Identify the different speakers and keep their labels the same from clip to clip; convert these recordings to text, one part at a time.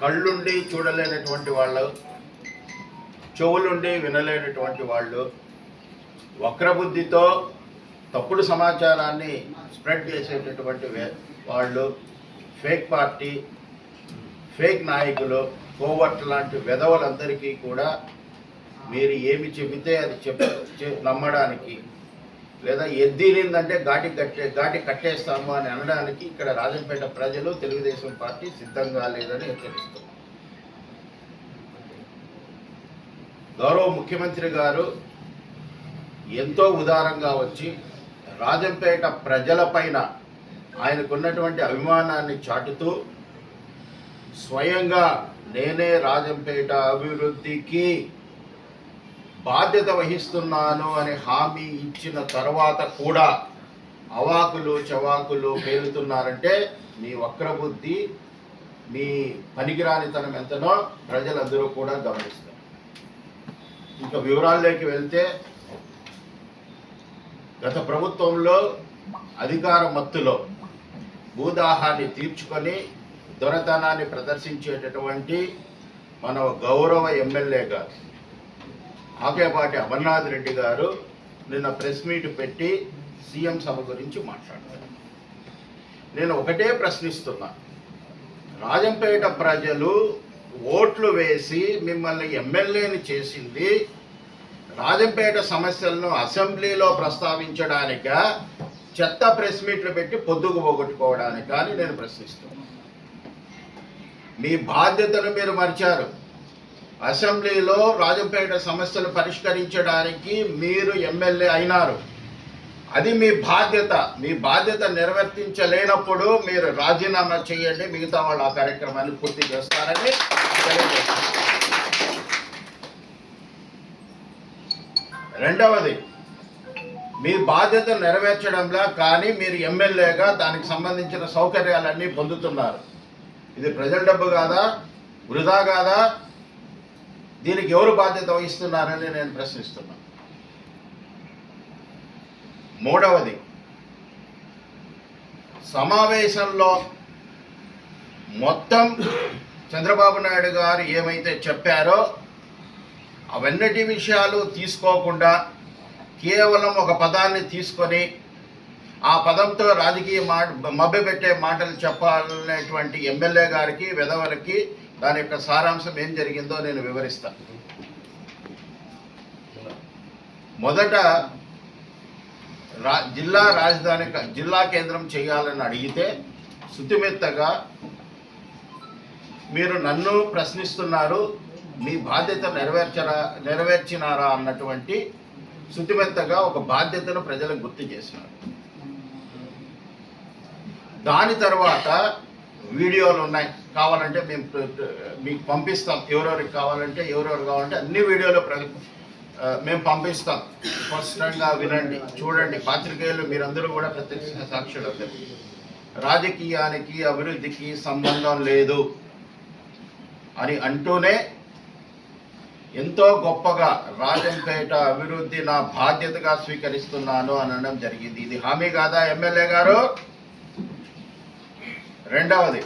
Speaker 1: కళ్ళుండి చూడలేనటువంటి వాళ్ళు చెవులుండి వినలేనటువంటి వాళ్ళు వక్రబుద్ధితో తప్పుడు సమాచారాన్ని స్ప్రెడ్ చేసేటటువంటి వాళ్ళు ఫేక్ పార్టీ ఫేక్ నాయకులు కోవట్ లాంటి వెధవలందరికీ కూడా మీరు ఏమి చెబితే అది చెప్ చె- నమ్మడానికి లేదా ఎద్దీలిందంటే ఘాటి కట్టే ఘాటి కట్టేస్తాము అని అనడానికి ఇక్కడ రాజంపేట ప్రజలు తెలుగుదేశం పార్టీ సిద్ధంగా లేదని హెచ్చరిస్తున్నారు గౌరవ ముఖ్యమంత్రి గారు ఎంతో ఉదారంగా వచ్చి రాజంపేట ప్రజలపైన ఆయనకున్నటువంటి అభిమానాన్ని చాటుతూ స్వయంగా నేనే రాజంపేట అభివృద్ధికి బాధ్యత వహిస్తున్నాను అని హామీ ఇచ్చిన తర్వాత కూడా అవాకులు చవాకులు పేలుతున్నారంటే మీ వక్రబుద్ధి మీ పనికిరానితనం ఎంతనో ప్రజలందరూ కూడా గమనిస్తారు. ఇంకా వివరాల్లోకి వెళ్తే గత ప్రభుత్వంలో అధికార మత్తులో భూదాహాన్ని తీర్చుకొని దొరతనాన్ని ప్రదర్శించేటటువంటి మన గౌరవ ఎమ్మెల్యే గారు ఆకేపాటి అమర్నాథ్ రెడ్డి గారు నిన్న ప్రెస్ మీట్ పెట్టి సీఎం సభ గురించి మాట్లాడారు. నేను ఒకటే ప్రశ్నిస్తున్నా. రాజంపేట ప్రజలు ఓట్లు వేసి మిమ్మల్ని ఎమ్మెల్యేని చేసింది రాజంపేట సమస్యలను అసెంబ్లీలో ప్రస్తావించడానిక చెత్త ప్రెస్ మీట్లు పెట్టి పొద్దుకు పోగొట్టుకోవడానికి కానీ నేను ప్రశ్నిస్తున్నాను మీ బాధ్యతను మీరు మర్చారు. అసెంబ్లీలో రాజంపేట సమస్యలు పరిష్కరించడానికి మీరు ఎమ్మెల్యే అయినారు. అది మీ బాధ్యత. మీ బాధ్యత నిర్వర్తించలేనప్పుడు మీరు రాజీనామా చేయండి. మిగతా వాళ్ళు ఆ కార్యక్రమాన్ని పూర్తి చేస్తారని రెండవది మీ బాధ్యత నెరవేర్చడంలో కానీ మీరు ఎమ్మెల్యేగా దానికి సంబంధించిన సౌకర్యాలన్నీ పొందుతున్నారు. ఇది ప్రజల డబ్బు కాదా? వృధా కాదా? దీనికి ఎవరు బాధ్యత వహిస్తున్నారని నేను ప్రశ్నిస్తున్నాను మూడవది సమావేశంలో మొత్తం చంద్రబాబు నాయుడు గారు ఏమైతే చెప్పారో అవన్నిటి విషయాలు తీసుకోకుండా కేవలం ఒక పదాన్ని తీసుకొని ఆ పదంతో రాజకీయ మాట మభ్యపెట్టే మాటలు చెప్పాలనేటువంటి ఎమ్మెల్యే గారికి వెధవలకి దాని యొక్క సారాంశం ఏం జరిగిందో నేను వివరిస్తాను. మొదట రా జిల్లా రాజధాని జిల్లా కేంద్రం చేయాలని అడిగితే శుతిమెత్తగా మీరు నన్ను ప్రశ్నిస్తున్నారు మీ బాధ్యత నెరవేర్చరా నెరవేర్చినారా అన్నటువంటి శుతిమెత్తగా ఒక బాధ్యతను ప్రజలకు గుర్తు చేసినారు. దాని తర్వాత వీడియోలు ఉన్నాయి. కావాలంటే మేము మీకు పంపిస్తాం. ఎవరెవరికి కావాలంటే ఎవరెవరు కావాలంటే అన్ని వీడియోలు మేము పంపిస్తాం. స్పష్టంగా వినండి చూడండి. పాత్రికేయులు మీరందరూ కూడా ప్రత్యక్ష సాక్షులు అందరూ రాజకీయానికి అభివృద్ధికి సంబంధం లేదు అని అంటూనే ఎంతో గొప్పగా రాజంపేట అభివృద్ధి నా బాధ్యతగా స్వీకరిస్తున్నాను అనడం జరిగింది. ఇది హామీ కాదా ఎమ్మెల్యే గారు? రెండవది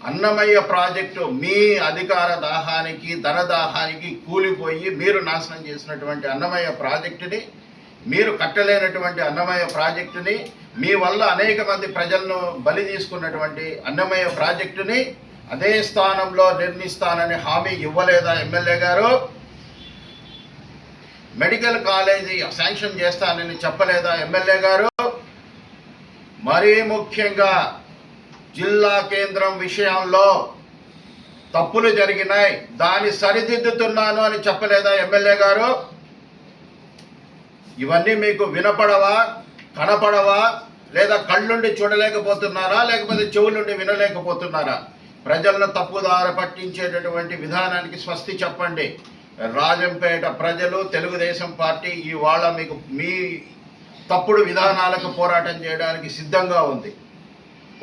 Speaker 1: అన్నమయ్య ప్రాజెక్టు మీ అధికార దాహానికి ధన దాహానికి కూలిపోయి మీరు నాశనం చేసినటువంటి అన్నమయ్య ప్రాజెక్టుని మీరు కట్టలేనటువంటి అన్నమయ్య ప్రాజెక్టుని మీ వల్ల అనేక మంది ప్రజలను బలి తీసుకున్నటువంటి అన్నమయ్య ప్రాజెక్టుని అదే స్థానంలో నిర్మిస్తానని హామీ ఇవ్వలేదా ఎమ్మెల్యే గారు? మెడికల్ కాలేజీ శాంక్షన్ చేస్తానని చెప్పలేదా ఎమ్మెల్యే గారు? మరీ ముఖ్యంగా జిల్లా కేంద్రం విషయంలో తప్పులు జరిగినాయి. దాన్ని సరిదిద్దుతున్నాను అని చెప్పలేదా ఎమ్మెల్యే గారు? ఇవన్నీ మీకు వినపడవా? కనపడవా? లేదా కళ్ళుండి చూడలేకపోతున్నారా? లేకపోతే చెవులుండి వినలేకపోతున్నారా? ప్రజలను తప్పుదార పట్టించేటటువంటి విధానానికి స్వస్తి చెప్పండి. రాజంపేట ప్రజలు తెలుగుదేశం పార్టీ ఇవాళ మీకు మీ తప్పుడు విధానాలకు పోరాటం చేయడానికి సిద్ధంగా ఉంది.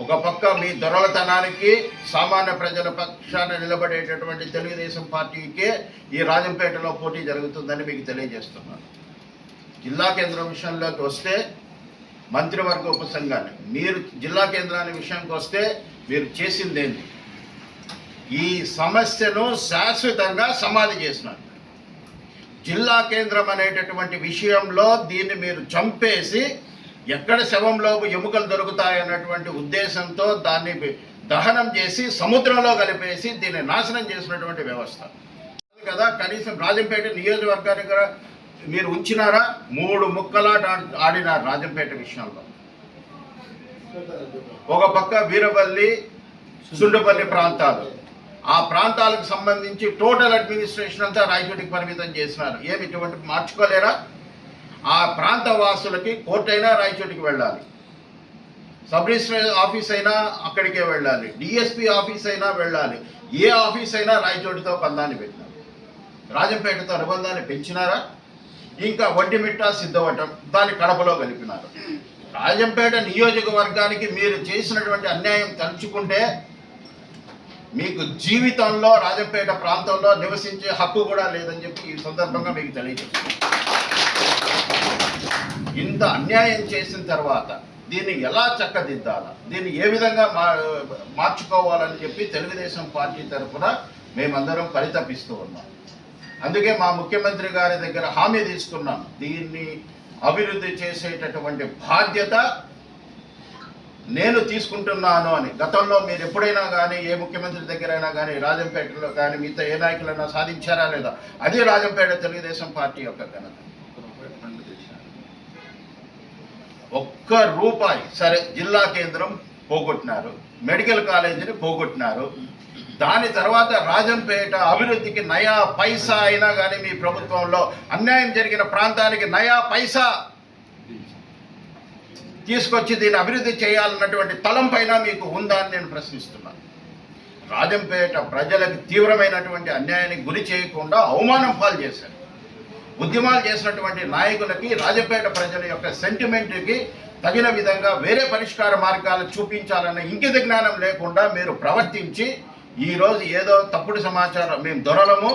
Speaker 1: ఒక పక్క మీ దొరలతనానికి సామాన్య ప్రజల పక్షాన నిలబడేటటువంటి తెలుగుదేశం పార్టీకే ఈ రాజంపేటలో పోటీ జరుగుతుందని మీకు తెలియజేస్తున్నాను జిల్లా కేంద్రం విషయంలోకి వస్తే మంత్రివర్గ ఉపసంఘాన్ని మీరు జిల్లా కేంద్రాన్ని విషయానికి వస్తే మీరు చేసిందేంటి? ఈ సమస్యను శాశ్వతంగా సమాధి చేసినారు. జిల్లా కేంద్రం అనేటటువంటి విషయంలో దీన్ని మీరు చంపేసి ఎక్కడ శవంలో ఎముకలు దొరుకుతాయన్నటువంటి ఉద్దేశంతో దాన్ని దహనం చేసి సముద్రంలో కలిపేసి దీన్ని నాశనం చేసినటువంటి వ్యవస్థ. కదా కనీసం రాజంపేట నియోజకవర్గానికి కూడా మీరు ఉంచినారా? మూడు ముక్కలాట ఆడినారు రాజంపేట విషయంలో. ఒక పక్క వీరపల్లి సుండపల్లి ప్రాంతాలు. ఆ ప్రాంతాలకు సంబంధించి టోటల్ అడ్మినిస్ట్రేషన్ అంతా రాయచోటికి పరిమితం చేసినారు. ఏమి ఇటువంటి మార్చుకోలేరా? ఆ ప్రాంత వాసులకి కోర్టు అయినా రాయచోటికి వెళ్ళాలి. సబ్ రిజిస్టర్ ఆఫీస్ అయినా అక్కడికే వెళ్ళాలి. డిఎస్పి ఆఫీస్ అయినా వెళ్ళాలి. ఏ ఆఫీస్ అయినా రాయచోటితో బంధాన్ని పెట్టినారు రాజంపేటతో అనుబంధాన్ని పెంచినారా? ఇంకా వడ్డిమిట్ట సిద్ధవటం దాన్ని కడపలో కలిపినారు రాజంపేట నియోజకవర్గానికి మీరు చేసినటువంటి అన్యాయం తలుచుకుంటే మీకు జీవితంలో రాజంపేట ప్రాంతంలో నివసించే హక్కు కూడా లేదని చెప్పి ఈ సందర్భంగా మీకు తెలియజేస్తున్నాను. ఇంత అన్యాయం చేసిన తర్వాత దీన్ని ఎలా చక్కదిద్దాలా? దీన్ని ఏ విధంగా మా మార్చుకోవాలని చెప్పి తెలుగుదేశం పార్టీ తరఫున మేమందరం పరితపిస్తూ ఉన్నాం. అందుకే మా ముఖ్యమంత్రి గారి దగ్గర హామీ తీసుకున్నాం. దీన్ని అభివృద్ధి చేసేటటువంటి బాధ్యత నేను తీసుకుంటున్నాను అని. గతంలో మీరు ఎప్పుడైనా కానీ ఏ ముఖ్యమంత్రి దగ్గరైనా కానీ రాజంపేటలో కానీ మిగతా ఏ నాయకులైనా సాధించారా లేదా? అది రాజంపేట తెలుగుదేశం పార్టీ యొక్క ఘనత. ఒక్క రూపాయి సరే జిల్లా కేంద్రం పోగొట్టినారు. మెడికల్ కాలేజీని పోగొట్టినారు. దాని తర్వాత రాజంపేట అభివృద్ధికి నయా పైసా అయినా కానీ మీ ప్రభుత్వంలో అన్యాయం జరిగిన ప్రాంతానికి నయా పైసా తీసుకొచ్చి దీన్ని అభివృద్ధి చేయాలన్నటువంటి తలంపైన మీకు ఉందా అని నేను ప్రశ్నిస్తున్నాను రాజంపేట ప్రజలకు తీవ్రమైనటువంటి అన్యాయానికి గురి చేయకుండా అవమానం పాలు చేశారు. ఉద్యమాలు చేసినటువంటి నాయకులకి రాజంపేట ప్రజల యొక్క సెంటిమెంట్కి తగిన విధంగా వేరే పరిష్కార మార్గాలు చూపించాలన్న ఇంకిత జ్ఞానం లేకుండా మీరు ప్రవర్తించి ఈరోజు ఏదో తప్పుడు సమాచారం మేము దొరలము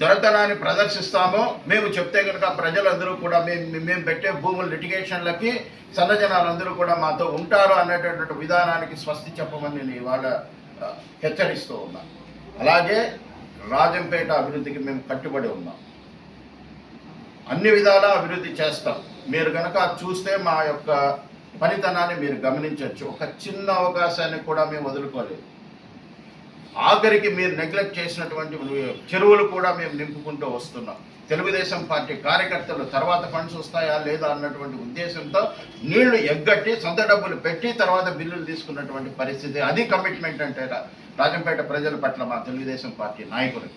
Speaker 1: దొరతనాన్ని ప్రదర్శిస్తాము మేము చెప్తే కనుక ప్రజలందరూ కూడా మేము మేము పెట్టే భూముల లిటిగేషన్లకి సన్నజనాలందరూ కూడా మాతో ఉంటారు అనేటటువంటి విధానానికి స్వస్తి చెప్పమని నేను ఇవాళ హెచ్చరిస్తూ ఉన్నాను అలాగే రాజంపేట అభివృద్ధికి మేము కట్టుబడి ఉన్నాం. అన్ని విధాలా అభివృద్ధి చేస్తాం. మీరు కనుక చూస్తే మా యొక్క పనితనాన్ని మీరు గమనించవచ్చు ఒక చిన్న అవకాశాన్ని కూడా మేము వదులుకోలేదు. ఆఖరికి మీరు నెగ్లెక్ట్ చేసినటువంటి చెరువులు కూడా మేము నింపుకుంటూ వస్తున్నాం. తెలుగుదేశం పార్టీ కార్యకర్తలు తర్వాత ఫండ్స్ వస్తాయా లేదా అన్నటువంటి ఉద్దేశంతో నీళ్ళు ఎగ్గట్టి సొంత డబ్బులు పెట్టి తర్వాత బిల్లులు తీసుకున్నటువంటి పరిస్థితి. అది కమిట్మెంట్ అంటే రాజంపేట ప్రజల పట్ల మా తెలుగుదేశం పార్టీ నాయకులు.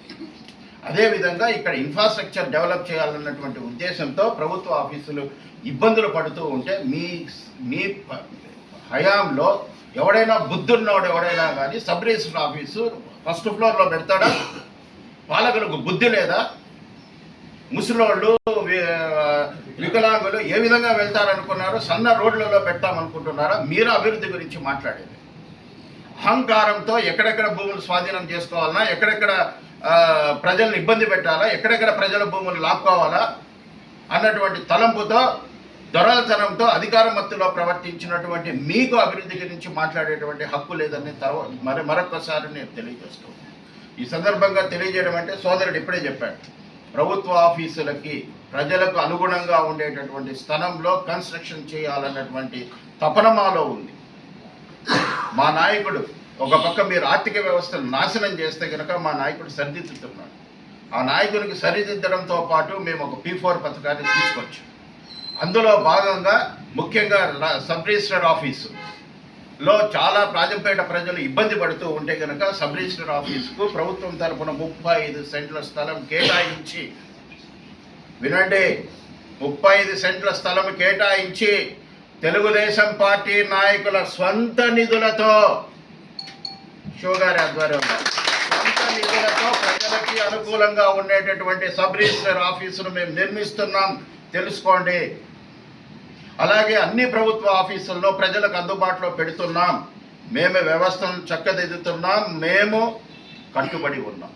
Speaker 1: అదేవిధంగా ఇక్కడ ఇన్ఫ్రాస్ట్రక్చర్ డెవలప్ చేయాలన్నటువంటి ఉద్దేశంతో ప్రభుత్వ ఆఫీసులు ఇబ్బందులు పడుతూ ఉంటే మీ మీ హయాంలో ఎవడైనా బుద్ధున్నవాడు ఎవడైనా కానీ సబ్ రిజిస్టర్ ఆఫీసు ఫస్ట్ ఫ్లోర్లో పెడతాడా? పాలకులకు బుద్ధి లేదా? ముసలోళ్ళు వికలాంగులు ఏ విధంగా వెళ్తారనుకున్నారు సన్న రోడ్లలో పెడతామనుకుంటున్నారా? మీరు అభివృద్ధి గురించి మాట్లాడేది అహంకారంతో ఎక్కడెక్కడ భూములు స్వాధీనం చేసుకోవాలన్నా ఎక్కడెక్కడ ప్రజలను ప్రజల్ని ఇబ్బంది పెట్టాలా ఎక్కడెక్కడ ప్రజల భూములు లాక్కోవాలా అన్నటువంటి తలంపుతో దొరలతనంతో అధికార మత్తులో ప్రవర్తించినటువంటి మీకు అభివృద్ధి గురించి మాట్లాడేటువంటి హక్కు లేదని తర్వాత మరి మరొకసారి నేను తెలియజేస్తూ ఈ సందర్భంగా తెలియజేయడం అంటే సోదరుడు ఇప్పుడే చెప్పాడు ప్రభుత్వ ఆఫీసులకి ప్రజలకు అనుగుణంగా ఉండేటటువంటి స్థలంలో కన్స్ట్రక్షన్ చేయాలన్నటువంటి తపన మాలో ఉంది. మా నాయకుడు ఒక పక్క మీరు ఆర్థిక వ్యవస్థను నాశనం చేస్తే కనుక మా నాయకుడు సరిదిద్దుతున్నాడు. ఆ నాయకునికి సరిదిద్దడంతో పాటు మేము ఒక పీ ఫోర్ పథకాన్ని తీసుకొచ్చాం. అందులో భాగంగా ముఖ్యంగా సబ్ రిజిస్టర్ ఆఫీసు లో చాలా రాజంపేట ప్రజలు ఇబ్బంది పడుతూ ఉంటే కనుక సబ్ రిజిస్టర్ ఆఫీసుకు ప్రభుత్వం తరపున ముప్పై ఐదు సెంట్ల స్థలం కేటాయించి వినండి ముప్పై ఐదు సెంట్ల స్థలం కేటాయించి తెలుగుదేశం పార్టీ నాయకుల స్వంత నిధులతో షోగారి ఆధ్వర్యంలో స్వంత నిధులతో ప్రజలకి అనుకూలంగా ఉండేటటువంటి సబ్ రిజిస్టర్ ఆఫీసును మేము నిర్మిస్తున్నాం. తెలుసుకోండి అలాగే అన్ని ప్రభుత్వ ఆఫీసుల్లో ప్రజలకు అందుబాటులో పెడుతున్నాం. మేము వ్యవస్థను చక్కదిద్దుతున్నాం. మేము కట్టుబడి ఉన్నాం.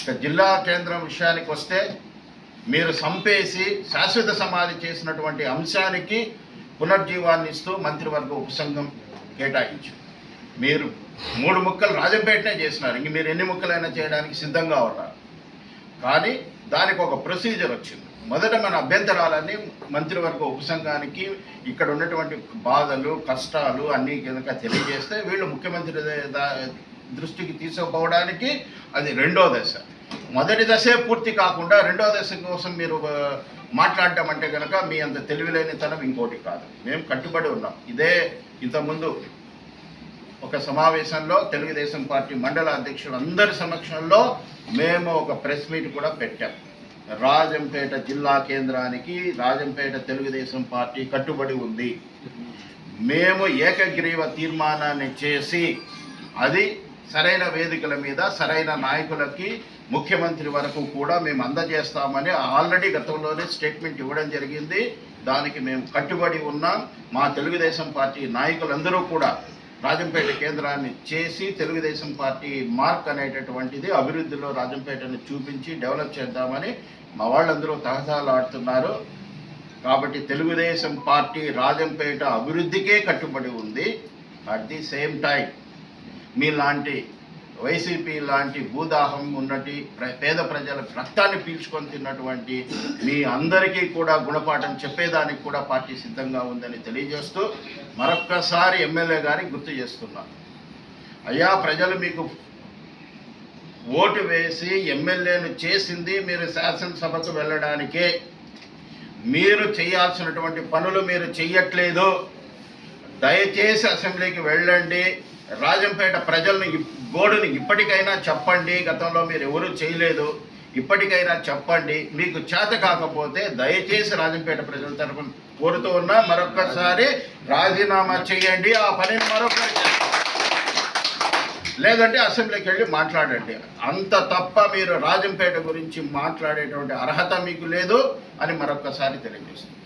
Speaker 1: ఇక జిల్లా కేంద్రం విషయానికి వస్తే మీరు సంపేసి శాశ్వత సమాధి చేసినటువంటి అంశానికి పునర్జీవాన్ని ఇస్తూ మంత్రివర్గ ఉపసంఘం కేటాయించు మీరు మూడు ముక్కలు రాజంపేటనే చేసినారు. ఇంక మీరు ఎన్ని ముక్కలైనా చేయడానికి సిద్ధంగా ఉన్నారు. కానీ దానికి ఒక ప్రొసీజర్ వచ్చింది. మొదట మన అభ్యంతరాలన్నీ మంత్రివర్గ ఉపసంఘానికి ఇక్కడ ఉన్నటువంటి బాధలు కష్టాలు అన్నీ కనుక తెలియజేస్తే వీళ్ళు ముఖ్యమంత్రి దృష్టికి తీసుకుపోవడానికి అది రెండో దశ. మొదటి దశే పూర్తి కాకుండా రెండో దశ కోసం మీరు మాట్లాడటం అంటే కనుక మీ అంత తెలివిలేనితనం ఇంకోటి కాదు. మేము కట్టుబడి ఉన్నాం. ఇదే ఇంతకుముందు ఒక సమావేశంలో తెలుగుదేశం పార్టీ మండల అధ్యక్షులు అందరి సమక్షంలో మేము ఒక ప్రెస్ మీట్ కూడా పెట్టాం. రాజంపేట జిల్లా కేంద్రానికి రాజంపేట తెలుగుదేశం పార్టీ కట్టుబడి ఉంది. మేము ఏకగ్రీవ తీర్మానాన్ని చేసి అది సరైన వేదికల మీద సరైన నాయకులకి ముఖ్యమంత్రి వరకు కూడా మేము అందజేస్తామని ఆల్రెడీ గతంలోనే స్టేట్మెంట్ ఇవ్వడం జరిగింది. దానికి మేము కట్టుబడి ఉన్నాం. మా తెలుగుదేశం పార్టీ నాయకులందరూ కూడా రాజంపేట కేంద్రాన్ని చేసి తెలుగుదేశం పార్టీ మార్క్ అనేటటువంటిది అభివృద్ధిలో రాజంపేటను చూపించి డెవలప్ చేద్దామని మా వాళ్ళందరూ తహతాలాడుతున్నారు కాబట్టి తెలుగుదేశం పార్టీ రాజంపేట అభివృద్ధికే కట్టుబడి ఉంది. అట్ ది సేమ్ టైం మీలాంటి వైసీపీ లాంటి భూదాహం ఉన్నటి ప్ర- పేద ప్రజల రక్తాన్ని పీల్చుకొని తిన్నటువంటి మీ అందరికీ కూడా గుణపాఠం చెప్పేదానికి కూడా పార్టీ సిద్ధంగా ఉందని తెలియజేస్తూ మరొక్కసారి ఎమ్మెల్యే గారికి గుర్తు చేస్తున్నాను అయ్యా ప్రజలు మీకు ఓటు వేసి ఎమ్మెల్యేను చేసింది మీరు శాసనసభకు వెళ్ళడానికే. మీరు చేయాల్సినటువంటి పనులు మీరు చెయ్యట్లేదు. దయచేసి అసెంబ్లీకి వెళ్ళండి. రాజంపేట ప్రజలను గోడుని ఇప్పటికైనా చెప్పండి. గతంలో మీరు ఎవరూ చేయలేదు. ఇప్పటికైనా చెప్పండి. మీకు చేత కాకపోతే దయచేసి రాజంపేట ప్రజల తరఫున కోరుతూ ఉన్నా మరొకసారి రాజీనామా చేయండి. ఆ పనిని మరొకసారి లేదంటే అసెంబ్లీకి వెళ్ళి మాట్లాడండి. అంత తప్ప మీరు రాజంపేట గురించి మాట్లాడేటువంటి అర్హత మీకు లేదు అని మరొకసారి తెలియజేస్తుంది